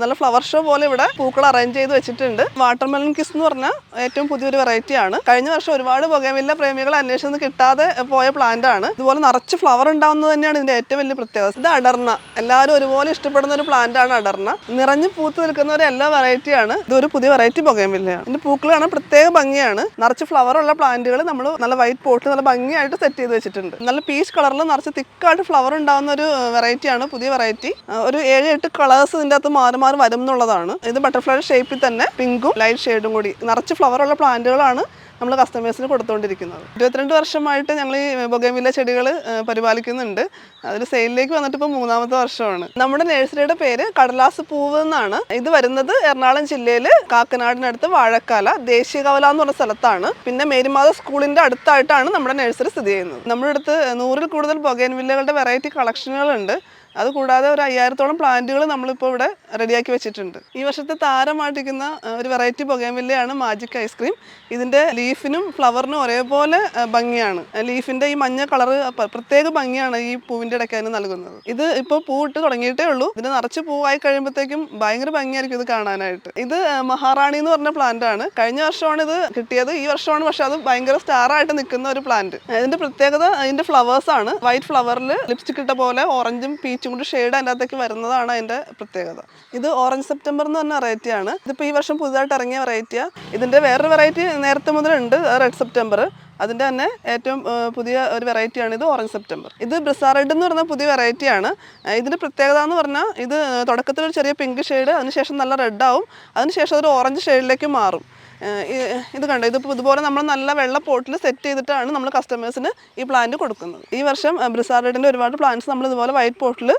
നല്ല flower show പോലെ ഇവിടെ പൂക്കൾ അറേഞ്ച് ചെയ്ത് വെച്ചിട്ടുണ്ട്. വാട്ടർമെലൺ കിസ് എന്ന് പറഞ്ഞ ഏറ്റവും പുതിയൊരു വെറൈറ്റി ആണ്. കഴിഞ്ഞ വർഷം ഒരുപാട് ബൊഗേമില്ല പ്രേമികൾ അന്വേഷിച്ചൊന്നും കിട്ടാതെ പോയ പ്ലാന്റ് ആണ്. ഇതുപോലെ നിറച്ച് ഫ്ലവർ ഉണ്ടാവുന്നത് തന്നെയാണ് ഇതിന്റെ ഏറ്റവും വലിയ പ്രത്യേകത. ഇത് അടർന്ന. എല്ലാവരും ഒരുപോലെ ഇഷ്ടപ്പെടുന്ന ഒരു പ്ലാന്റ് ആണ് അടർന്ന. നിറഞ്ഞു പൂത്ത് നിൽക്കുന്ന ഒരു എല്ലാ വെറൈറ്റി ആണ്. ഇതൊരു പുതിയ വെറൈറ്റി ബൊഗേമില്ലയാണ് ഇതിന്റെ പൂക്കൾ കാണാൻ പ്രത്യേക ഭംഗിയാണ്. നിറച്ച് ഫ്ലവർ ഉള്ള പ്ലാന്റുകൾ നമ്മൾ നല്ല വൈറ്റ് പോട്ടിൽ നല്ല ഭംഗിയായിട്ട് സെറ്റ് ചെയ്ത് വെച്ചിട്ടുണ്ട്. നല്ല പീച്ച് കളറിൽ നിറച്ച് തിക്കായിട്ട് ഫ്ലവർ ഉണ്ടാവുന്ന ഒരു വെറൈറ്റിയാണ് പുതിയ വെറൈറ്റി ഒരു ഏഴ് എട്ട് കളേഴ്സ് ഇതിന്റെ അകത്ത് മാറി മാറി വരും എന്നുള്ളതാണ്. ഇത് ബട്ടർഫ്ലൈ ഷേപ്പിൽ തന്നെ പിങ്കും ലൈറ്റ് ഷെയ്ഡും കൂടി നിറച്ച് ഫ്ലവർ ഉള്ള പ്ലാന്റുകളാണ് നമ്മൾ കസ്റ്റമേഴ്സിന് കൊടുത്തുകൊണ്ടിരിക്കുന്നത് ഇരുപത്തിരണ്ട് വർഷമായിട്ട് ഞങ്ങൾ ഈ ബൊഗേമില്ല ചെടികൾ പരിപാലിക്കുന്നുണ്ട്. അതിൽ സെയിലിലേക്ക് വന്നിട്ട് ഇപ്പോൾ മൂന്നാമത്തെ വർഷമാണ്. നമ്മുടെ നഴ്സറിയുടെ പേര് കടലാസ് പൂവ് എന്നാണ്. ഇത് വരുന്നത് എറണാകുളം ജില്ലയിൽ കാക്കനാടിനടുത്ത് വാഴക്കാല ദേശീയ കവല എന്ന് പറഞ്ഞ സ്ഥലത്താണ്. പിന്നെ മേരിമാത സ്കൂളിന്റെ അടുത്തായിട്ടാണ് നമ്മുടെ നഴ്സറി സ്ഥിതി ചെയ്യുന്നത്. നമ്മുടെ അടുത്ത് നൂറിൽ കൂടുതൽ ബൊഗേൻവില്ലകളുടെ വെറൈറ്റി കളക്ഷനുകളുണ്ട് അതുകൂടാതെ ഒരു അയ്യായിരത്തോളം പ്ലാന്റുകൾ നമ്മളിപ്പോൾ ഇവിടെ റെഡിയാക്കി വെച്ചിട്ടുണ്ട്. ഈ വർഷത്തെ താരമാട്ടിക്കുന്ന ഒരു വെറൈറ്റി പുകയമില്ലയാണ് മാജിക് ഐസ്ക്രീം. ഇതിന്റെ ലീഫിനും ഫ്ലവറിനും ഒരേപോലെ ഭംഗിയാണ്. ലീഫിന്റെ ഈ മഞ്ഞ കളറ് പ്രത്യേക ഭംഗിയാണ് ഈ പൂവിന്റെ ഇടയ്ക്ക് അതിന് നൽകുന്നത്. ഇത് ഇപ്പോൾ പൂവിട്ട് തുടങ്ങിയിട്ടേ ഉള്ളൂ. ഇതിന് നിറച്ച് പൂവായി കഴിയുമ്പോഴത്തേക്കും ഭയങ്കര ഭംഗിയായിരിക്കും ഇത് കാണാനായിട്ട്. ഇത് മഹാറാണി എന്ന് പറഞ്ഞ പ്ലാന്റ് ആണ് കഴിഞ്ഞ വർഷമാണ് ഇത് കിട്ടിയത്. ഈ വർഷമാണ് പക്ഷെ അത് ഭയങ്കര സ്റ്റാറായിട്ട് നിൽക്കുന്ന ഒരു പ്ലാന്റ്. അതിന്റെ പ്രത്യേകത അതിന്റെ ഫ്ലവേഴ്സാണ്. വൈറ്റ് ഫ്ലവറിൽ ലിപ്സ്റ്റിക് ഇട്ട പോലെ ഓറഞ്ചും പീച്ചും കൂടി ഷെയ്ഡ് അതിനകത്തേക്ക് വരുന്നതാണ് അതിന്റെ പ്രത്യേകത. ഇത് ഓറഞ്ച് സെപ്റ്റംബർ എന്ന് പറഞ്ഞ വെറൈറ്റി ആണ്. ഇതിപ്പോൾ ഈ വർഷം പുതുതായിട്ട് ഇറങ്ങിയ വെറൈറ്റിയാണ് ഇതിന്റെ വേറൊരു വെറൈറ്റി നേരത്തെ മുതലുണ്ട് റെഡ് സെപ്റ്റംബർ അതിന്റെ തന്നെ ഏറ്റവും പുതിയ ഒരു വെറൈറ്റിയാണ് ഇത് ഓറഞ്ച് സെപ്റ്റംബർ ഇത് ബ്രിസാ റെഡ് എന്ന് പറഞ്ഞ പുതിയ വെറൈറ്റിയാണ് ഇതിന്റെ പ്രത്യേകത എന്ന് പറഞ്ഞാൽ ഇത് തുടക്കത്തിൽ ഒരു ചെറിയ പിങ്ക് ഷെയ്ഡ് അതിനുശേഷം നല്ല റെഡ് ആവും. അതിനുശേഷം ഒരു ഓറഞ്ച് ഷെയ്ഡിലേക്ക് മാറും. ഇത് കണ്ടോ? ഇതിപ്പോൾ ഇതുപോലെ നമ്മൾ നല്ല വെള്ള പോട്ടിൽ സെറ്റ് ചെയ്തിട്ടാണ് നമ്മൾ കസ്റ്റമേഴ്സിന് ഈ പ്ലാന്റ് കൊടുക്കുന്നത്. ഈ വർഷം ബ്രിസാർഡിന്റെ ഒരുപാട് പ്ലാന്റ്സ് നമ്മൾ ഇതുപോലെ വൈറ്റ് പോട്ടിൽ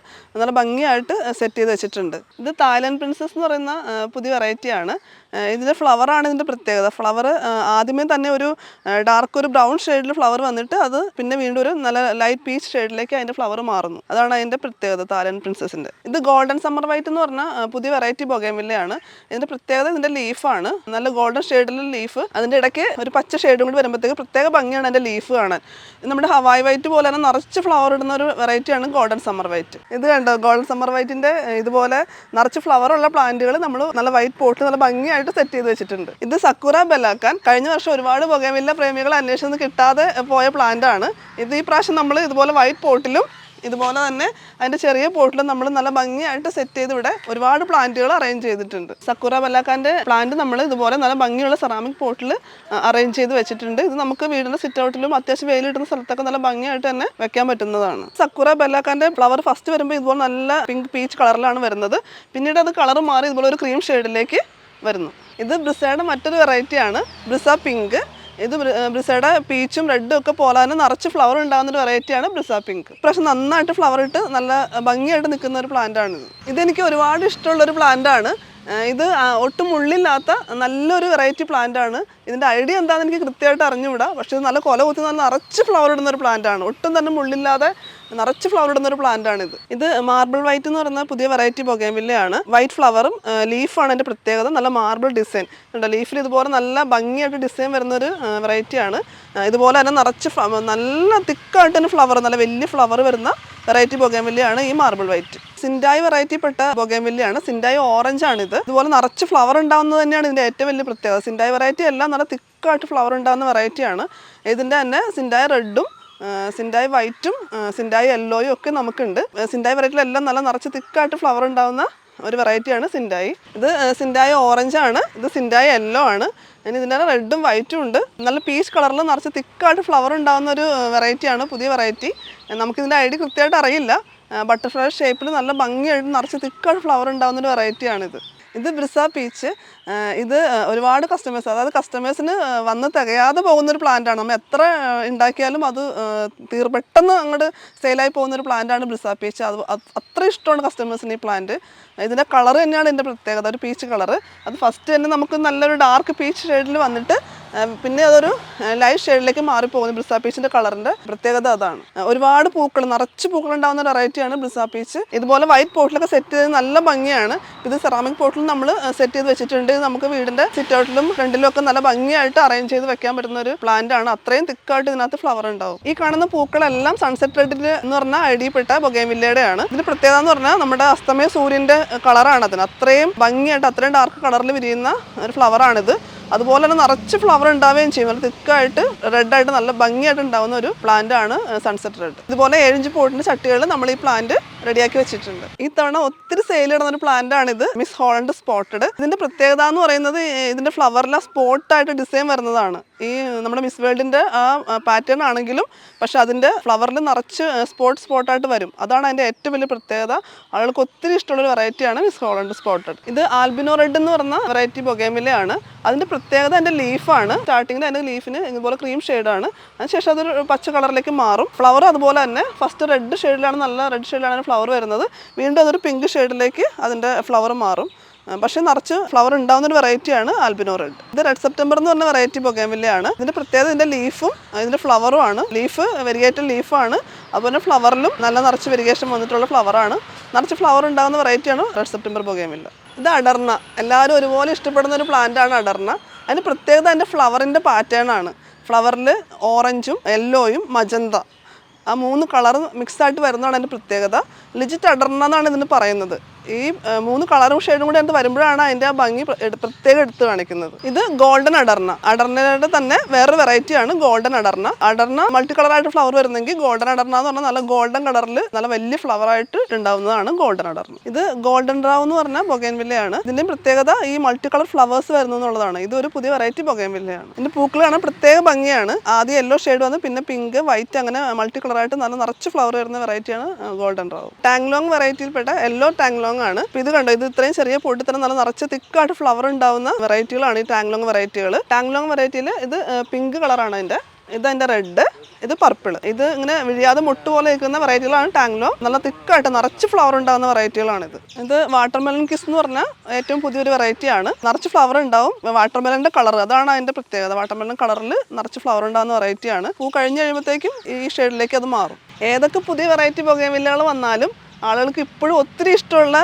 നല്ല ഭംഗിയായിട്ട് സെറ്റ് ചെയ്ത് വെച്ചിട്ടുണ്ട്. ഇത് തായ്ലൻഡ് പ്രിൻസസ് എന്ന് പറയുന്ന പുതിയ വെറൈറ്റിയാണ് ഇതിന്റെ ഫ്ലവറാണ് ഇതിന്റെ പ്രത്യേകത. ഫ്ലവർ ആദ്യമേ തന്നെ ഒരു ഡാർക്ക് ഒരു ബ്രൗൺ ഷെയ്ഡിൽ ഫ്ലവർ വന്നിട്ട് അത് പിന്നെ വീണ്ടും ഒരു നല്ല ലൈറ്റ് പീച്ച് ഷെയ്ഡിലേക്ക് അതിന്റെ ഫ്ലവർ മാറുന്നു. അതാണ് അതിന്റെ പ്രത്യേകത താരൻ പ്രിൻസസിന്റെ ഇത് ഗോൾഡൻ സമ്മർ വൈറ്റ് എന്ന് പറഞ്ഞാൽ പുതിയ വെറൈറ്റി ബൊഗേമില്ലയാണ് ഇതിന്റെ പ്രത്യേകത ഇതിന്റെ ലീഫാണ് നല്ല ഗോൾഡൻ ഷെയ്ഡിലുള്ള ലീഫ് അതിന്റെ ഇടയ്ക്ക് ഒരു പച്ച ഷെയ്ഡും കൂടി വരുമ്പോഴത്തേക്ക് പ്രത്യേക ഭംഗിയാണ് അതിന്റെ ലീഫ് കാണാൻ. നമ്മുടെ ഹവായ് വൈറ്റ് പോലെ തന്നെ നിറച്ച് ഫ്ലവർ ഇടുന്ന ഒരു വെറൈറ്റിയാണ് ഗോൾഡൻ സമ്മർ വൈറ്റ് ഇത് കണ്ടോ? ഗോൾഡൻ സമ്മർ വൈറ്റിന്റെ ഇതുപോലെ നിറച്ച് ഉള്ള പ്ലാന്റുകൾ നമ്മൾ നല്ല വൈറ്റ് പോട്ട് നല്ല ഭംഗിയായിട്ട് സെറ്റ് ചെയ്ത് വെച്ചിട്ടുണ്ട്. ഇത് സക്കൂറ ബലാക്കാൻ കഴിഞ്ഞ വർഷം ഒരുപാട് ബൊഗേമില്ല പ്രേമികൾ അന്വേഷിച്ചൊന്നും കിട്ടാതെ പോയ പ്ലാന്റ് ആണ്. ഇത് ഈ പ്രാവശ്യം നമ്മൾ ഇതുപോലെ വൈറ്റ് പോട്ടിലും ഇതുപോലെ തന്നെ അതിന്റെ ചെറിയ പോട്ടിലും നമ്മൾ നല്ല ഭംഗിയായിട്ട് സെറ്റ് ചെയ്ത് ഇവിടെ ഒരുപാട് പ്ലാന്റുകൾ അറേഞ്ച് ചെയ്തിട്ടുണ്ട്. സക്കൂറ ബല്ലാക്കാന്റെ പ്ലാന്റ് നമ്മൾ ഇതുപോലെ നല്ല ഭംഗിയുള്ള സെറാമിക് പോട്ടിൽ അറേഞ്ച് ചെയ്ത് വെച്ചിട്ടുണ്ട്. ഇത് നമുക്ക് വീടിന്റെ സിറ്റ് ഔട്ടിലും അത്യാവശ്യം വെയിലിട്ടുന്ന സ്ഥലത്തൊക്കെ നല്ല ഭംഗിയായിട്ട് തന്നെ വെക്കാൻ പറ്റുന്നതാണ്. സക്കൂറ ബല്ലാക്കാന്റെ ഫ്ലവർ ഫസ്റ്റ് വരുമ്പോൾ ഇതുപോലെ നല്ല പിങ്ക് പീച്ച് കളറിലാണ് വരുന്നത്. പിന്നീട് അത് കളർ മാറി ഇതുപോലെ ഒരു ക്രീം ഷെയ്ഡിലേക്ക് വരുന്നു. ഇത് ബ്രിസയുടെ മറ്റൊരു വെറൈറ്റിയാണ്. Brisa pink. ഇത് ബ്രിസയുടെ പീച്ചും റെഡും ഒക്കെ പോലെ തന്നെ നിറച്ച് ഫ്ലവർ ഉണ്ടാകുന്ന ഒരു വെറൈറ്റിയാണ് ബ്രിസ പിങ്ക്. പക്ഷെ നന്നായിട്ട് ഫ്ലവർ ഇട്ട് നല്ല ഭംഗിയായിട്ട് നിൽക്കുന്ന ഒരു പ്ലാന്റ് ആണ് ഇത്. ഇതെനിക്ക് ഒരുപാട് ഇഷ്ടമുള്ള ഒരു പ്ലാന്റ് ആണ് ഇത് ഒട്ടും ഉള്ളില്ലാത്ത നല്ലൊരു വെറൈറ്റി പ്ലാന്റ് ആണ്. ഇതിന്റെ ഐഡിയ എന്താണെന്ന് എനിക്ക് കൃത്യമായിട്ട് അറിഞ്ഞുകൂടാ. പക്ഷേ ഇത് നല്ല കൊല കുത്തി നല്ല നിറച്ച് ഫ്ലവർ ഇടുന്ന ഒരു പ്ലാന്റ് ആണ്. ഒട്ടും തന്നെ മുള്ളില്ലാതെ നിറച്ച് ഫ്ലവർ ഇടുന്ന ഒരു പ്ലാന്റ് ആണ് ഇത് ഇത് മാർബിൾ വൈറ്റ് എന്ന് പറയുന്ന പുതിയ വെറൈറ്റി ബൊഗേമില്ലയാണ് വൈറ്റ് ഫ്ലവറും ലീഫാണ് അതിന്റെ പ്രത്യേകത. നല്ല മാർബിൾ ഡിസൈൻ ഉണ്ട് ലീഫിൽ ഇതുപോലെ നല്ല ഭംഗിയായിട്ട് ഡിസൈൻ വരുന്ന ഒരു വെറൈറ്റിയാണ് ഇതുപോലെ തന്നെ നിറച്ച് നല്ല തിക്കായിട്ട് തന്നെ ഫ്ലവർ നല്ല വലിയ ഫ്ലവർ വരുന്ന വെറൈറ്റി ബൊഗേമില്ലയാണ് ഈ മാർബിൾ വൈറ്റ് സിൻഡായി വെറൈറ്റി പെട്ട ബൊഗേമില്ലയാണ് സിൻഡായി ഓറഞ്ച് ആണ് ഇത് ഇതുപോലെ നിറച്ച് ഫ്ലവർ ഉണ്ടാവുന്നത് തന്നെയാണ് ഇതിന്റെ ഏറ്റവും വലിയ പ്രത്യേകത. സിൻഡായി വെറൈറ്റി എല്ലാം നല്ല തിക്കായിട്ട് ഫ്ലവർ ഉണ്ടാകുന്ന വെറൈറ്റിയാണ് ഇതിന്റെ തന്നെ സിൻഡായി റെഡും സിൻഡായി വൈറ്റും സിൻഡായി യെല്ലോയും ഒക്കെ നമുക്കുണ്ട്. സിൻഡായി വെറൈറ്റിയിലെല്ലാം നല്ല നിറച്ച് തിക്കായിട്ട് ഫ്ലവർ ഉണ്ടാവുന്ന ഒരു വെറൈറ്റിയാണ് സിൻഡായി. ഇത് സിൻഡായി ആണ് ഇത് സിൻഡായി യെല്ലോ ആണ്. ഇനി ഇതിന്റെ റെഡും വൈറ്റും ഉണ്ട്. നല്ല പീച്ച് കളറിൽ നിറച്ച് തിക്കായിട്ട് ഫ്ലവർ ഉണ്ടാകുന്ന ഒരു വെറൈറ്റിയാണ് പുതിയ വെറൈറ്റി നമുക്കിതിന്റെ ഐഡി കൃത്യമായിട്ട് അറിയില്ല. ബട്ടർഫ്ലൈ ഷേപ്പിൽ നല്ല ഭംഗിയായിട്ട് നിറച്ച് തിക്കായിട്ട് ഫ്ലവർ ഉണ്ടാകുന്ന ഒരു വെറൈറ്റിയാണിത് ഇത് ബ്രിസ പീച്ച്. ഇത് ഒരുപാട് കസ്റ്റമേഴ്സ് അതായത് കസ്റ്റമേഴ്സിന് വന്ന് തികയാതെ പോകുന്നൊരു പ്ലാന്റ് ആണ്. നമ്മൾ എത്ര ഉണ്ടാക്കിയാലും അത് തീർ പെട്ടെന്ന് അങ്ങോട്ട് സെയിലായി പോകുന്നൊരു പ്ലാന്റ് ആണ് ബ്രിസ പീച്ച്. അത് അത്ര ഇഷ്ടമാണ് കസ്റ്റമേഴ്സിന് ഈ പ്ലാന്റ് ഇതിന്റെ കളർ തന്നെയാണ് ഇതിന്റെ പ്രത്യേകത. ഒരു പീച്ച് കളർ അത് ഫസ്റ്റ് തന്നെ നമുക്ക് നല്ലൊരു ഡാർക്ക് പീച്ച് ഷെയ്ഡിൽ വന്നിട്ട് പിന്നെ അതൊരു ലൈറ്റ് ഷെയ്ഡിലേക്ക് മാറിപ്പോകുന്നു ബ്രിസ പീച്ചിന്റെ കളറിന്റെ പ്രത്യേകത അതാണ്. ഒരുപാട് പൂക്കൾ നിറച്ച് പൂക്കൾ ഉണ്ടാകുന്ന ഒരു വെറൈറ്റിയാണ് ബ്രിസ പീച്ച് ഇതുപോലെ വൈറ്റ് പോട്ടിലൊക്കെ സെറ്റ് ചെയ്ത് നല്ല ഭംഗിയാണ്. ഇത് സെറാമിക് പോട്ടിൽ നമ്മൾ സെറ്റ് ചെയ്ത് വെച്ചിട്ടുണ്ട്. നമുക്ക് വീടിന്റെ സിറ്റ് ഔട്ടിലും ഫ്രണ്ടിലും ഒക്കെ നല്ല ഭംഗിയായിട്ട് അറേഞ്ച് ചെയ്ത് വെക്കാൻ പറ്റുന്ന ഒരു പ്ലാന്റ് ആണ്. അത്രയും തിക്കായിട്ട് ഇതിനകത്ത് ഫ്ലവർ ഉണ്ടാവും. ഈ കാണുന്ന പൂക്കളെല്ലാം സൺസെറ്റ് റെഡിൽ എന്ന് പറഞ്ഞാൽ ഐഡിയപ്പെട്ട ബൊഗേമില്ലയുടെയാണ്. ഇതിന് പ്രത്യേകത എന്ന് പറഞ്ഞാൽ നമ്മുടെ അസ്തമയ സൂര്യന്റെ കളറാണ് അതിന്. അത്രയും ഭംഗിയായിട്ട് അത്രയും ഡാർക്ക് കളറിൽ വിരിയുന്ന ഒരു ഫ്ലവറാണിത് അതുപോലെ തന്നെ നിറച്ച് ഫ്ലവർ ഉണ്ടാവുകയും ചെയ്യും. നല്ല തിക്കായിട്ട് റെഡായിട്ട് നല്ല ഭംഗിയായിട്ട് ഉണ്ടാവുന്ന ഒരു പ്ലാന്റ് ആണ് സൺസെറ്റ് റെഡ് ഇതുപോലെ ഏഴഞ്ച് പോട്ടിന്റെ ചട്ടികളിൽ നമ്മൾ ഈ പ്ലാന്റ് റെഡിയാക്കി വെച്ചിട്ടുണ്ട്. ഈ തവണ ഒത്തിരി സെയിൽ ഇടുന്ന ഒരു പ്ലാന്റ് ആണ് ഇത് മിസ് ഹോളണ്ട് സ്പോട്ടഡ് ഇതിന്റെ പ്രത്യേകത എന്ന് പറയുന്നത് ഇതിന്റെ ഫ്ലവറിലെ സ്പോട്ടായിട്ട് ഡിസൈൻ വരുന്നതാണ്. ഈ നമ്മുടെ മിസ് വേൾഡിന്റെ ആ പാറ്റേൺ ആണെങ്കിലും പക്ഷെ അതിന്റെ ഫ്ലവറിൽ നിറച്ച് സ്പോട്ട് സ്പോട്ടായിട്ട് വരും. അതാണ് അതിന്റെ ഏറ്റവും വലിയ പ്രത്യേകത. ആളുകൾക്ക് ഒത്തിരി ഇഷ്ടമുള്ള വെറൈറ്റിയാണ് മിസ് ഹോളണ്ട് സ്പോട്ടഡ് ഇത് ആൽബിനോ റെഡ് എന്ന് പറഞ്ഞ വെറൈറ്റി ബൊഗേമിലയാണ് അതിന്റെ പ്രത്യേകത അതിന്റെ ലീഫാണ് സ്റ്റാർട്ടിങ്ങിൽ അതിന്റെ ലീഫിന് ഇതുപോലെ ക്രീം ഷെയ്ഡാണ് അതിനുശേഷം അതൊരു പച്ച കളറിലേക്ക് മാറും. ഫ്ലവർ അതുപോലെ തന്നെ ഫസ്റ്റ് റെഡ് ഷെയ്ഡിലാണ് നല്ല റെഡ് ഷെയ്ഡിലാണ് ഫ്ലവർ വരുന്നത്. വീണ്ടും അതൊരു പിങ്ക് ഷെയ്ഡിലേക്ക് അതിന്റെ ഫ്ലവർ മാറും. പക്ഷേ നിറച്ച് ഫ്ലവർ ഉണ്ടാകുന്ന ഒരു വെറൈറ്റിയാണ് ആൽബിനോ റെഡ്. ഇത് റെഡ് സെപ്റ്റംബർ എന്ന് പറഞ്ഞ വെറൈറ്റി ബൊഗേമില്ലയാണ് ഇതിന്റെ പ്രത്യേകത ഇതിന്റെ ലീഫും ഇതിന്റെ ഫ്ലവറും ആണ്. ലീഫ് വെരിഗേറ്റഡ് ലീഫാണ് അതുപോലെ ഫ്ലവറിലും നല്ല നിറച്ച് വെരിഗേഷൻ വന്നിട്ടുള്ള ഫ്ലവറാണ് നിറച്ച് ഫ്ലവർ ഉണ്ടാകുന്ന വെറൈറ്റിയാണ് റെഡ് സെപ്റ്റംബർ ബൊഗേമില്ല ഇത് അടർന്ന. എല്ലാവരും ഒരുപോലെ ഇഷ്ടപ്പെടുന്ന ഒരു പ്ലാന്റ് ആണ് അടർന്ന. അതിന് പ്രത്യേകത അതിന്റെ ഫ്ലവറിന്റെ പാറ്റേൺ ആണ്. ഫ്ലവറിൽ ഓറഞ്ചും യെല്ലോയും മജന്ത ആ മൂന്ന് കളർ മിക്സ് ആയിട്ട് വരുന്നതാണ് അതിന്റെ പ്രത്യേകത. ലിജിറ്റ് അടർന്ന എന്നാണ് ഇതിന് പറയുന്നത്. ഈ മൂന്ന് കളറും ഷെയ്ഡും കൂടി അടുത്ത് വരുമ്പോഴാണ് അതിന്റെ ആ ഭംഗി പ്രത്യേകം എടുത്ത് കാണിക്കുന്നത്. ഇത് ഗോൾഡൻ അടർണ. അടർണയുടെ തന്നെ വേറൊരു വെറൈറ്റിയാണ് ഗോൾഡൻ അടർണ. അടർണ മൾട്ടി കളറായിട്ട് ഫ്ലവർ വരുന്നെങ്കിൽ ഗോൾഡൻ അടർണ എന്ന് പറഞ്ഞാൽ നല്ല ഗോൾഡൻ കളറിൽ നല്ല വലിയ ഫ്ലവർ ആയിട്ട് ഉണ്ടാവുന്നതാണ് ഗോൾഡൻ അടർണ. ഇത് ഗോൾഡൻ റാവ് എന്ന് പറഞ്ഞാൽ ബൊഗേൻവില്ലയാണ് ഇതിന്റെ പ്രത്യേകത ഈ മൾട്ടി കളർ ഫ്ലവേഴ്സ് വരുന്നു എന്നുള്ളതാണ്. ഇത് ഒരു പുതിയ വെറൈറ്റി ബൊഗേൻവില്ലയാണ് ഇതിന്റെ പൂക്കൾ കാണാൻ പ്രത്യേക ഭംഗിയാണ്. ആദ്യം യെല്ലോ ഷെയ്ഡ് വന്ന് പിന്നെ പിങ്ക് വൈറ്റ് അങ്ങനെ മൾട്ടി കളറായിട്ട് നല്ല നിറച്ച് ഫ്ലവർ വരുന്ന വെറൈറ്റിയാണ് ഗോൾഡൻ റാവ് ടാങ്ലോങ് വെറൈറ്റിയിൽപ്പെട്ട യെല്ലോ ടാങ്ലോങ് ആണ്. ഇപ്പൊ ഇത് കണ്ടോ? ഇത് ഇത്രയും ചെറിയ പൊട്ടി തന്നെ നല്ല നിറച്ച് തിക്കായിട്ട് ഫ്ലവർ ഉണ്ടാവുന്ന വെറൈറ്റികളാണ് ഈ ടാങ്ലോങ് വെറൈറ്റികൾ ടാങ്ലോങ് വെറൈറ്റിയിൽ ഇത് പിങ്ക് കളറാണ് അതിന്റെ. ഇത് അതിന്റെ റെഡ് ഇത് പർപ്പിൾ ഇത് ഇങ്ങനെ വിഴിയാതെ മുട്ട് പോലെ നിൽക്കുന്ന വെറൈറ്റികളാണ് ടാങ്ലോ നല്ല തിക്കായിട്ട് നിറച്ച് ഫ്ലവർ ഉണ്ടാകുന്ന വെറൈറ്റികളാണിത് ഇത്. വാട്ടർമെലൺ കിസ് എന്ന് പറഞ്ഞാൽ ഏറ്റവും പുതിയൊരു വെറൈറ്റി ആണ്. നിറച്ച് ഫ്ലവർ ഉണ്ടാവും. വാട്ടർമെലന്റെ കളർ അതാണ് അതിന്റെ പ്രത്യേകത. വാട്ടർമെലൺ കളറിൽ നിറച്ച് ഫ്ലവർ ഉണ്ടാകുന്ന വെറൈറ്റിയാണ് പൂ കഴിഞ്ഞ് കഴിയുമ്പോഴത്തേക്കും ഈ ഷെയ്ഡിലേക്ക് അത് മാറും. ഏതൊക്കെ പുതിയ വെറൈറ്റി പുകയമില്ലകൾ വന്നാലും ആളുകൾക്ക് ഇപ്പോഴും ഒത്തിരി ഇഷ്ടമുള്ള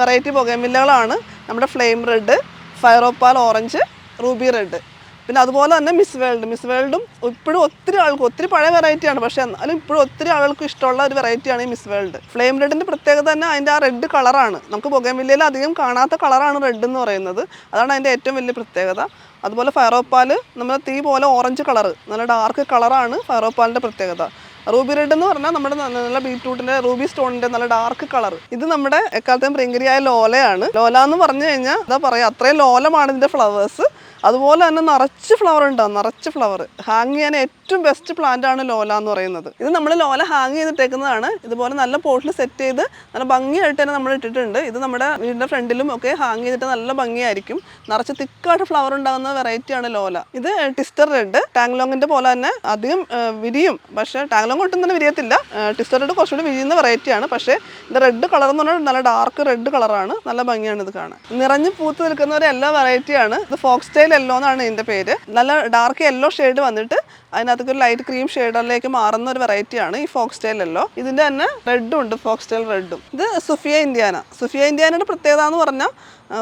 വെറൈറ്റി പുകമില്ലകളാണ് നമ്മുടെ flame red fire opal orange ruby red പിന്നെ അതുപോലെ തന്നെ മിസ് വേൾഡ് മിസ് വേൾഡും ഇപ്പോഴും ഒത്തിരി ആൾക്ക് ഒത്തിരി പഴയ വെറൈറ്റിയാണ് പക്ഷേ എന്നാലും ഇപ്പോഴും ഒത്തിരി ആളുകൾക്ക് ഇഷ്ടമുള്ള ഒരു വെറൈറ്റിയാണ് ഈ മിസ് വേൾഡ് ഫ്ലെയിം റെഡിന്റെ പ്രത്യേകത തന്നെ അതിന്റെ ആ റെഡ് കളറാണ് നമുക്ക് പുകമില്ലയിൽ അധികം കാണാത്ത കളറാണ് റെഡ് എന്ന് പറയുന്നത്. അതാണ് അതിന്റെ ഏറ്റവും വലിയ പ്രത്യേകത. അതുപോലെ ഫയറോപ്പാൽ നമ്മുടെ തീ പോലെ ഓറഞ്ച് കളറ് നല്ല ഡാർക്ക് കളറാണ് ഫയറോപ്പാലിന്റെ പ്രത്യേകത. റൂബി റെഡ് എന്ന് പറഞ്ഞാൽ നമ്മുടെ നല്ല ബീട്രൂട്ടിന്റെ റൂബി സ്റ്റോണിന്റെ നല്ല ഡാർക്ക് കളർ. ഇത് നമ്മുടെ എക്കാലത്തെയും പ്രിയങ്കരിയായ ലോലയാണ്. ലോല എന്ന് പറഞ്ഞു കഴിഞ്ഞാൽ എന്താ പറയാ അത്രയും ലോലമാണ് ഇതിന്റെ ഫ്ലവേഴ്സ്. അതുപോലെ തന്നെ നിറച്ച് ഫ്ലവർ ഉണ്ടാവും നിറച്ച് ഫ്ലവർ ഹാങ് ചെയ്യാൻ ഏറ്റവും ബെസ്റ്റ് പ്ലാന്റ് ആണ് ലോല എന്ന് പറയുന്നത്. ഇത് നമ്മൾ ലോല ഹാങ് ചെയ്തിട്ടേക്കുന്നതാണ്. ഇതുപോലെ നല്ല പോട്ടിൽ സെറ്റ് ചെയ്ത് നല്ല ഭംഗിയായിട്ട് തന്നെ നമ്മൾ ഇട്ടിട്ടുണ്ട്. ഇത് നമ്മുടെ വീടിന്റെ ഫ്രണ്ടിലും ഒക്കെ ഹാങ് ചെയ്തിട്ട് നല്ല ഭംഗിയായിരിക്കും. നിറച്ച് തിക്കായിട്ട് ഫ്ലവർ ഉണ്ടാകുന്ന വെറൈറ്റി ആണ് ലോല. ഇത് ടിസ്റ്റർ റെഡ് ടാങ്ലോങ്ങിന്റെ പോലെ തന്നെ അധികം വിരിയും. പക്ഷേ ടാങ്ലോങ് ഒട്ടും തന്നെ വിരിയത്തില്ല. ടിസ്റ്റർ റെഡ് കുറച്ചുകൂടി വിരിയുന്ന വെറൈറ്റിയാണ് പക്ഷേ ഇത് റെഡ് കളർ എന്ന് പറഞ്ഞാൽ നല്ല ഡാർക്ക് റെഡ് കളറാണ് നല്ല ഭംഗിയാണ് ഇത് കാണാൻ. നിറഞ്ഞ് പൂത്ത് നിൽക്കുന്ന ഒരു എല്ലാ വെറൈറ്റിയാണ് ഇത് ഫോക്സ് സ്റ്റൈൽ യെല്ലോ എന്നാണ് ഇതിന്റെ പേര്. നല്ല ഡാർക്ക് യെല്ലോ ഷെയ്ഡ് വന്നിട്ട് അതിനകത്തേക്ക് ഒരു ലൈറ്റ് ക്രീം ഷെയ്ഡിലേക്ക് മാറുന്ന ഒരു വെറൈറ്റിയാണ് ഈ ഫോക്സ് സ്റ്റൈൽ യെല്ലോ ഇതിന്റെ തന്നെ റെഡും ഉണ്ട് ഫോക്സ് സ്റ്റൈൽ റെഡും ഇത് സുഫിയ ഇന്ത്യാന. സുഫിയ ഇന്ത്യാനയുടെ പ്രത്യേകത എന്ന് പറഞ്ഞാൽ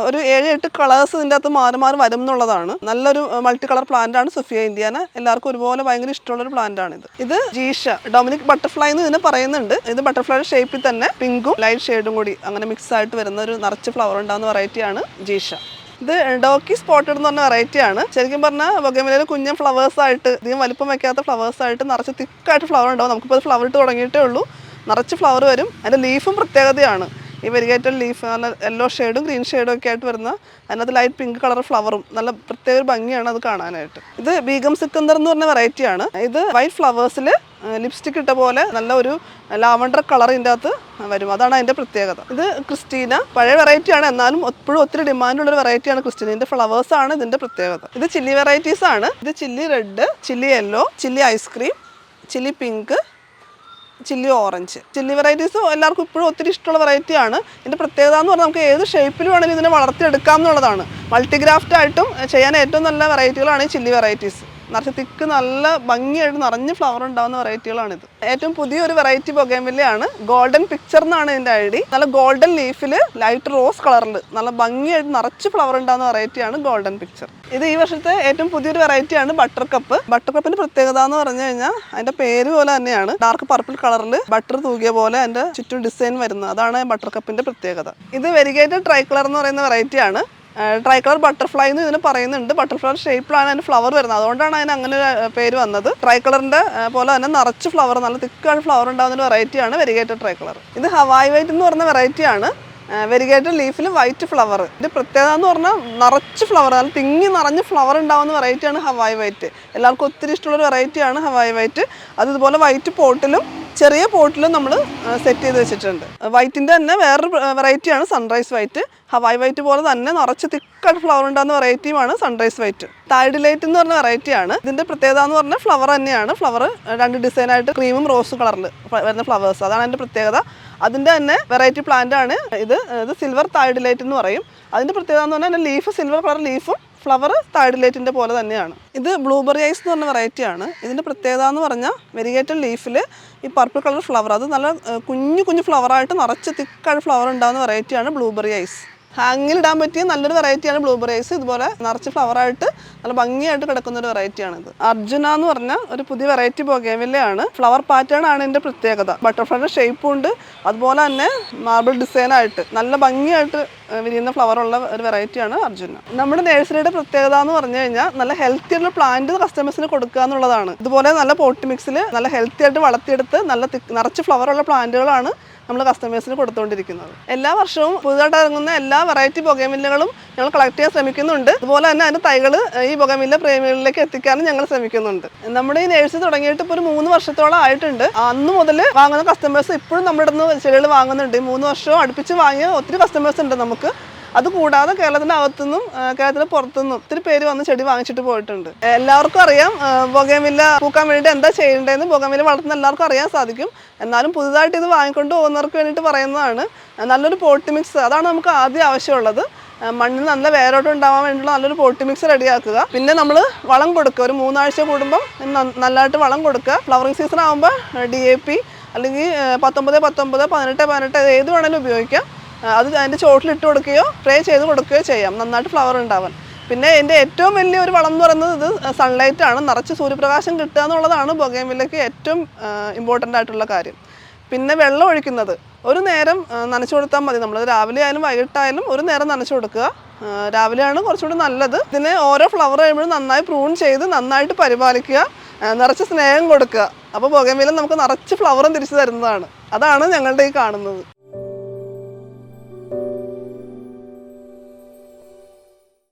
ഒരു ഏഴ് എട്ട് കളേഴ്സ് ഇതിന്റെ അകത്ത് മാറി മാറി വരും എന്നുള്ളതാണ്. നല്ലൊരു മൾട്ടി കളർ പ്ലാന്റ് ആണ് സുഫിയ ഇന്ത്യാന. എല്ലാവർക്കും ഒരുപോലെ ഭയങ്കര ഇഷ്ടമുള്ള ഒരു പ്ലാന്റ് ആണ് ഇത്. ഇത് ജീഷ ഡൊമിനിക് ബട്ടർഫ്ലൈ എന്ന് ഇതിനെ പറയുന്നുണ്ട്. ഇത് ബട്ടർഫ്ലൈ ഷേപ്പിൽ തന്നെ പിങ്കും ലൈറ്റ് ഷെയ്ഡും കൂടി അങ്ങനെ മിക്സ് ആയിട്ട് വരുന്ന ഒരു നിറച്ച് ഫ്ലവർ ഉണ്ടാകുന്ന വെറൈറ്റിയാണ് ജീഷ. ഇത് ഡോക്കി സ്പോട്ടഡ് എന്ന് പറഞ്ഞ വെറൈറ്റി ആണ്. ശരിക്കും പറഞ്ഞാൽ ബൊഗമിലയിൽ കുഞ്ഞൻ ഫ്ലവേഴ്സ് ആയിട്ട് അധികം വലിപ്പം വെക്കാത്ത ഫ്ലവേഴ്സ് ആയിട്ട് നിറച്ച് തിക്കായിട്ട് ഫ്ലവർ ഉണ്ടാവും. നമുക്കിപ്പോൾ ഫ്ലവർ ഇട്ട് തുടങ്ങിയിട്ടേ ഉള്ളൂ. നിറച്ച് ഫ്ലവർ വരും. അതിന്റെ ലീഫും പ്രത്യേകതയാണ്. ഈ വെരിഗേറ്റഡ് ലീഫ് നല്ല യെല്ലോ ഷെയ്ഡും ഗ്രീൻ ഷെയ്ഡും ഒക്കെ ആയിട്ട് വരുന്ന അതിനകത്ത് ലൈറ്റ് പിങ്ക് കളർ ഫ്ലവറും നല്ല പ്രത്യേക ഒരു ഭംഗിയാണ് അത് കാണാനായിട്ട്. ഇത് ബീഗം സിക്കന്ദർ എന്ന് പറഞ്ഞ വെറൈറ്റിയാണ് ഇത് വൈറ്റ് ഫ്ലവേഴ്സിൽ ലിപ്സ്റ്റിക് ഇട്ട പോലെ നല്ല ഒരു ലാവണ്ടർ കളർ ഇതിന്റെ അകത്ത് വരും. അതാണ് അതിന്റെ പ്രത്യേകത. ഇത് ക്രിസ്റ്റീന പഴയ വെറൈറ്റിയാണ് എന്നാലും എപ്പോഴും ഒത്തിരി ഡിമാൻഡുള്ള ഒരു വെറൈറ്റിയാണ് ക്രിസ്റ്റീന. ഇതിന്റെ ഫ്ലവേഴ്സ് ആണ് ഇതിന്റെ പ്രത്യേകത. ഇത് ചില്ലി വെറൈറ്റീസ് ആണ്. ഇത് chilli red chilli yellow chilli ice cream chilli pink chilli orange. Chilli varieties എല്ലാവർക്കും ഇപ്പോഴും ഒത്തിരി ഇഷ്ടമുള്ള വെറൈറ്റി ആണ്. ഇതിന്റെ പ്രത്യേകത എന്ന് പറഞ്ഞാൽ നമുക്ക് ഏത് ഷേപ്പിൽ വേണമെങ്കിലും ഇതിനെ വളർത്തിയെടുക്കാം എന്നുള്ളതാണ്. മൾട്ടിഗ്രാഫ്റ്റ് ആയിട്ടും ചെയ്യാൻ ഏറ്റവും നല്ല വെറൈറ്റികളാണ് ഈ ചില്ലി വെറൈറ്റീസ് നിറച്ച് തിക്ക് നല്ല ഭംഗിയായിട്ട് നിറഞ്ഞ് ഫ്ലവർ ഉണ്ടാവുന്ന വെറൈറ്റികളാണിത് ഏറ്റവും പുതിയൊരു വെറൈറ്റി ബൊഗേമില്ലയാണ് ഗോൾഡൻ പിക്ചർ എന്നാണ് ഇതിന്റെ ഐ ഡി. നല്ല ഗോൾഡൻ ലീഫിൽ ലൈറ്റ് റോസ് കളറിൽ നല്ല ഭംഗിയായിട്ട് നിറച്ച് ഫ്ലവർ ഉണ്ടാകുന്ന വെറൈറ്റിയാണ് ഗോൾഡൻ പിക്ചർ ഇത് ഈ വർഷത്തെ ഏറ്റവും പുതിയൊരു വെറൈറ്റിയാണ് ബട്ടർ കപ്പ് ബട്ടർ കപ്പിന്റെ പ്രത്യേകത എന്ന് പറഞ്ഞു കഴിഞ്ഞാൽ അതിന്റെ പേര് പോലെ തന്നെയാണ്. ഡാർക്ക് പർപ്പിൾ കളറിൽ ബട്ടർ തൂകിയ പോലെ അതിന്റെ ചുറ്റും ഡിസൈൻ വരുന്നത്. അതാണ് ബട്ടർ കപ്പിന്റെ പ്രത്യേകത. ഇത് വെരിഗേറ്റഡ് ട്രൈ കളർ എന്ന് പറയുന്ന വെറൈറ്റിയാണ് ട്രൈ കളർ ബട്ടർഫ്ലൈ എന്ന് ഇതിന് പറയുന്നുണ്ട്. ബട്ടർഫ്ലൈ ഷേപ്പിലാണ് അതിന് ഫ്ലവർ വരുന്നത്. അതുകൊണ്ടാണ് അതിന് അങ്ങനെ ഒരു പേര് വന്നത്. ട്രൈ കളറിന്റെ പോലെ തന്നെ നിറച്ച് ഫ്ലവർ നല്ല തിക്കാണ് ഫ്ലവർ ഉണ്ടാകുന്ന ഒരു വെറൈറ്റിയാണ് വെരിഗേറ്റഡ് ട്രൈ കളർ ഇത് ഹവായ് വൈറ്റ് എന്ന് പറഞ്ഞ വെറൈറ്റിയാണ് വെരിഗേറ്റഡ് ലീഫിൽ വൈറ്റ് ഫ്ലവർ ഇത് പ്രത്യേകത എന്ന് പറഞ്ഞാൽ നിറച്ച് ഫ്ലവർ നല്ല തിങ്ങി നിറഞ്ഞ് ഫ്ലവർ ഉണ്ടാകുന്ന വെറൈറ്റിയാണ് ഹവായ് വൈറ്റ് എല്ലാവർക്കും ഒത്തിരി ഇഷ്ടമുള്ള വെറൈറ്റിയാണ് ഹവായ് വൈറ്റ് അത് ഇതുപോലെ വൈറ്റ് പോട്ടിലും ചെറിയ പോട്ടിലും നമ്മൾ സെറ്റ് ചെയ്ത് വെച്ചിട്ടുണ്ട്. വൈറ്റിന്റെ തന്നെ വേറൊരു വെറൈറ്റിയാണ് സൺറൈസ് വൈറ്റ് ഹവായ് വൈറ്റ് പോലെ തന്നെ നിറച്ച് തിക്കായിട്ട് ഫ്ലവർ ഉണ്ടാകുന്ന വെറൈറ്റിയുമാണ് സൺറൈസ് വൈറ്റ് താഴ് ലൈറ്റ് എന്ന് പറഞ്ഞ വെറൈറ്റിയാണ് ഇതിന്റെ പ്രത്യേകത എന്ന് പറഞ്ഞാൽ ഫ്ലവർ തന്നെയാണ്. ഫ്ലവർ രണ്ട് ഡിസൈനായിട്ട് ക്രീമും റോസ് കളറിൽ വരുന്ന ഫ്ലവേഴ്സ് അതാണ് അതിന്റെ പ്രത്യേകത. അതിന്റെ തന്നെ വെറൈറ്റി പ്ലാന്റ് ആണ്. ഇത് ഇത് സിൽവർ താഴ് ലൈറ്റ് എന്ന് പറയും. അതിന്റെ പ്രത്യേകത എന്ന് പറഞ്ഞാൽ ലീഫ് സിൽവർ കളർ ലീഫും ഫ്ലവർ താഴ്ലേറ്റിന്റെ പോലെ തന്നെയാണ്. ഇത് ബ്ലൂബെറി ഐസ് എന്ന് പറഞ്ഞ വെറൈറ്റിയാണ് ഇതിന്റെ പ്രത്യേകത എന്ന് പറഞ്ഞാൽ വെരിഗേറ്റൽ ലീഫിൽ ഈ പർപ്പിൾ കളർ ഫ്ലവർ അത് നല്ല കുഞ്ഞു കുഞ്ഞു ഫ്ലവറായിട്ട് നിറച്ച് തിക്കായിട്ട് ഫ്ലവർ ഉണ്ടാകുന്ന വെറൈറ്റിയാണ് ബ്ലൂബെറി ഐസ്. ഹാങ്ങിൽ ഇടാൻ പറ്റിയ നല്ലൊരു വെറൈറ്റിയാണ് ബ്ലൂബെറി ഐസ്. ഇതുപോലെ നിറച്ച് ഫ്ലവറായിട്ട് നല്ല ഭംഗിയായിട്ട് കിടക്കുന്ന ഒരു വെറൈറ്റിയാണിത്. അർജുന എന്ന് പറഞ്ഞ ഒരു പുതിയ വെറൈറ്റി ബൊഗേമില്ലയാണ് ഫ്ലവർ പാറ്റേൺ ആണ് ഇതിന്റെ പ്രത്യേകത. ബട്ടർഫ്ലൈയുടെ ഷേപ്പും ഉണ്ട്. അതുപോലെ തന്നെ മാർബിൾ ഡിസൈനായിട്ട് നല്ല ഭംഗിയായിട്ട് വിരിയുന്ന ഫ്ലവർ ഉള്ള ഒരു വെറൈറ്റിയാണ് അർജുന. നമ്മുടെ നേഴ്സറിയുടെ പ്രത്യേകത എന്ന് പറഞ്ഞു കഴിഞ്ഞാൽ നല്ല ഹെൽത്തി ആയിട്ടുള്ള പ്ലാന്റ് കസ്റ്റമേഴ്സിന് കൊടുക്കുക എന്നുള്ളതാണ്. ഇതുപോലെ നല്ല പോട്ട് മിക്സിൽ നല്ല ഹെൽത്തി ആയിട്ട് വളർത്തിയെടുത്ത് നല്ല നിറച്ച് ഫ്ലവർ ഉള്ള പ്ലാന്റുകളാണ് നമ്മൾ കസ്റ്റമേഴ്സിന് കൊടുത്തുകൊണ്ടിരിക്കുന്നത് എല്ലാ വർഷവും പുതുതായിട്ട് ഇറങ്ങുന്ന എല്ലാ വെറൈറ്റി പുകമില്ലുകളും ഞങ്ങൾ കളക്ട് ചെയ്യാൻ ശ്രമിക്കുന്നുണ്ട്. അതുപോലെ തന്നെ അതിന്റെ തൈകൾ ഈ പുകമില്ല പ്രേമികളിലേക്ക് എത്തിക്കാനും ഞങ്ങൾ ശ്രമിക്കുന്നുണ്ട്. നമ്മുടെ ഈ നേഴ്സ് തുടങ്ങിയിട്ട് ഇപ്പോൾ ഒരു മൂന്ന് വർഷത്തോളം ആയിട്ടുണ്ട്. അന്ന് മുതൽ വാങ്ങുന്ന കസ്റ്റമേഴ്സ് ഇപ്പോഴും നമ്മുടെ അടുത്ത് ചെടികൾ വാങ്ങുന്നുണ്ട്. മൂന്ന് വർഷവും അടുപ്പിച്ച് വാങ്ങിയ ഒത്തിരി കസ്റ്റമേഴ്സ് ഉണ്ട് നമുക്ക്. അതുകൂടാതെ കേരളത്തിന്റെ അകത്തുനിന്നും കേരളത്തിന്റെ പുറത്തുനിന്നും ഒത്തിരി പേര് വന്ന് ചെടി വാങ്ങിച്ചിട്ട് പോയിട്ടുണ്ട്. എല്ലാവർക്കും അറിയാം ബൊഗമില്ല പൂക്കാൻ വേണ്ടി എന്താ ചെയ്യേണ്ടതെന്ന് ബൊഗമില്ല വളർത്തുന്ന എല്ലാവർക്കും അറിയാൻ സാധിക്കും. എന്നാലും പുതുതായിട്ട് ഇത് വാങ്ങിക്കൊണ്ട് പോകുന്നവർക്ക് വേണ്ടിയിട്ട് പറയുന്നതാണ് നല്ലൊരു പോട്ടി മിക്സ്. അതാണ് നമുക്ക് ആദ്യം ആവശ്യമുള്ളത്. മണ്ണിൽ നല്ല വേരോട്ടം ഉണ്ടാവാൻ വേണ്ടിയുള്ള നല്ലൊരു പോട്ടി മിക്സ് റെഡിയാക്കുക. പിന്നെ നമ്മൾ വളം കൊടുക്കുക. ഒരു മൂന്നാഴ്ച കൂടുമ്പം നല്ലതായിട്ട് വളം കൊടുക്കുക. ഫ്ലവറിങ് സീസൺ ആകുമ്പോൾ ഡി എ പി അല്ലെങ്കിൽ പത്തൊമ്പത് പത്തൊമ്പത് പതിനെട്ട് പതിനെട്ട് ഏത് വേണമെങ്കിലും ഉപയോഗിക്കാം. അത് അതിന്റെ ചോട്ടിലിട്ട് കൊടുക്കുകയോ സ്പ്രേ ചെയ്ത് കൊടുക്കുകയോ ചെയ്യാം. നന്നായിട്ട് ഫ്ലവർ ഉണ്ടാവാൻ. പിന്നെ എന്റെ ഏറ്റവും വലിയ ഒരു വളം എന്ന് പറയുന്നത് ഇത് സൺലൈറ്റ് ആണ്. നിറച്ച് സൂര്യപ്രകാശം കിട്ടുക എന്നുള്ളതാണ് ബൊഗേമില്ലയ്ക്ക് ഏറ്റവും ഇമ്പോർട്ടന്റ് ആയിട്ടുള്ള കാര്യം. പിന്നെ വെള്ളം ഒഴിക്കുന്നത്. ഒരു നേരം നനച്ചു കൊടുത്താൽ മതി. നമ്മൾ രാവിലെ ആയാലും വൈകിട്ടായാലും ഒരു നേരം നനച്ചു കൊടുക്കുക. രാവിലെയാണ് കുറച്ചുകൂടി നല്ലത്. ഇതിനെ ഓരോ ഫ്ലവർ കഴിയുമ്പോഴും നന്നായി പ്രൂൺ ചെയ്ത് നന്നായിട്ട് പരിപാലിക്കുക. നിറച്ച് സ്നേഹം കൊടുക്കുക. അപ്പോൾ ബൊഗേമില്ല നമുക്ക് നിറച്ച് ഫ്ലവറും തിരിച്ചു തരുന്നതാണ്. അതാണ് ഞങ്ങളുടെ ഈ കാണുന്നത്.